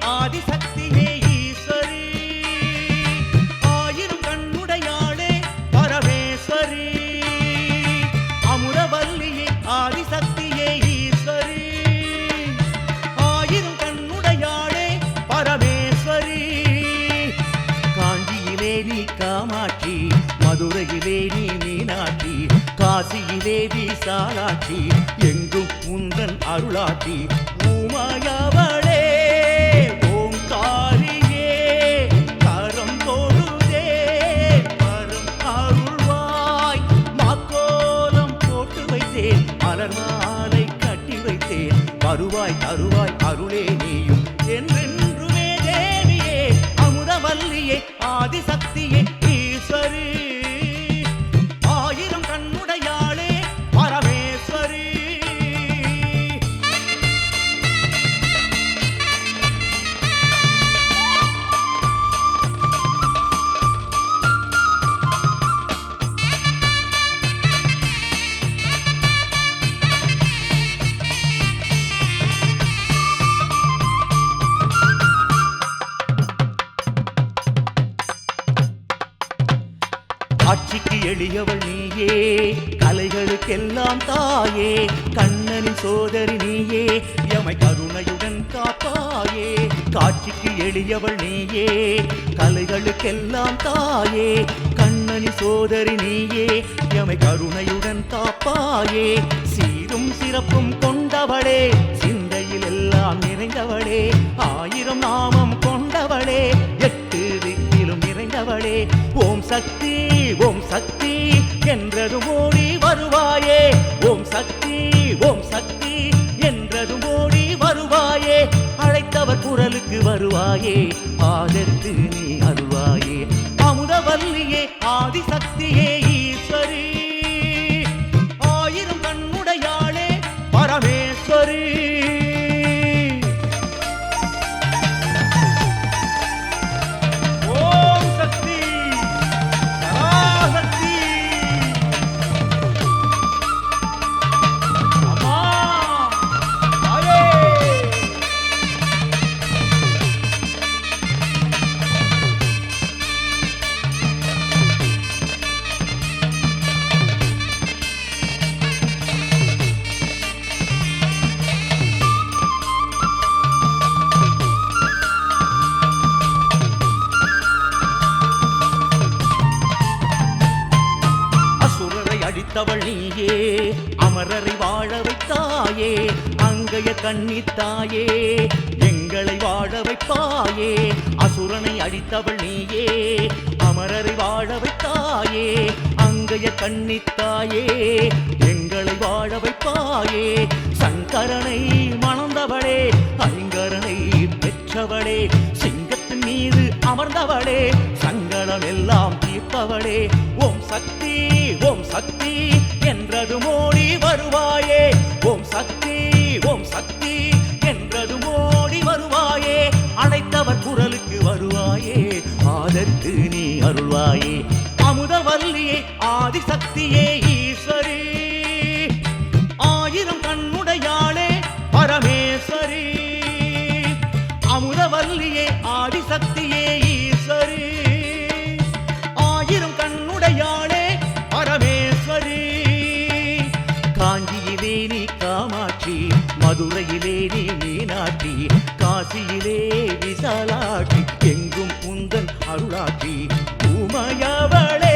ஆதிசக்தியே ஈஸ்வரி. ஆயிரம் கண்ணுடையாளே பரமேஸ்வரி. அமுரவல்லியே ஆதிசக்தியே ஈஸ்வரி. ஆயிரம் கண்ணுடையாளே பரமேஸ்வரி. காஞ்சியிலே நீ காமாட்சி மதுரையிலே நீ மீனாட்சி காசியிலே நீ சாலாட்சி எங்கும் உந்தன் அருளாட்சி. பூமாயாவளே வைத்தேன் மலர் மாலை கட்டி வைத்தேன். வருவாய் தருவாய் அருளே நீயும். என்றென்றுமே தேவியே அமுதவல்லியே ஆதிசக்தியே ஆட்சிக்கு எளியவள் நீயே கலைகளுக்கெல்லாம் தாயே கண்ணனின் சோதரி நீயே எமை கருணையுடன் காப்பாயே. காட்சிக்கு எளியவள் நீயே கலைகளுக்கெல்லாம் தாயே கண்ணனின் சோதரி நீயே எமை கருணையுடன் காப்பாயே. சீரும் சிறப்பும் கொண்டவளே சிந்தையில் எல்லாம் நிறைந்தவளே ஆயிரம் நாமம் கொண்டவளே எட்டு ஓம் சக்தி ஓம் சக்தி என்றது ஓடி வருவாயே. ஓம் சக்தி ஓம் சக்தி என்றது ஓடி வருவாயே. அழைத்தவர் குரலுக்கு வருவாயே ஆதரித்து நீ அருவாயே அமுதவல்லியே ஆதிசக்தியே ஈஸ்வரி. அசுரரை அடித்தவள் நீயே அமரரை வாழ வைத்தாயே அங்கைய கண்ணித்தாயே எங்களை வாழ வைப்பாயே அசுரனை அடித்தவள் நீயே அமரரை வாழ வைத்தாயே அங்கைய கண்ணித்தாயே எங்களை வாழ வைப்பாயே. சங்கரனை மணந்தவளே ஐங்கரனை பெற்றவளே சிங்கத்தின் மீது அமர்ந்தவளே சங்கடம் எல்லாம் தீர்ப்பவளே ஓம் சக்தி ஓம் சக்தி என்றது மோடி வருவாயே. ஓம் சக்தி ஓம் சக்தி என்றது மோடி வருவாயே. அழைத்தவர் குரலுக்கு வருவாயே. ஆதரித்து நீ அருள்வாயே. அமுதவல்லியே ஆதிசக்தியே ஈஸ்வரி. ஆயிரம் கண்ணுடையாளே பரமேஸ்வரி. அமுதவல்லியே ஆதிசக்தியே காமாட்சி மதுரையிலே நீ மீனாட்சி காசியிலே விசாலாட்சி எங்கும் உந்தன் அருளாட்சி உமையவளே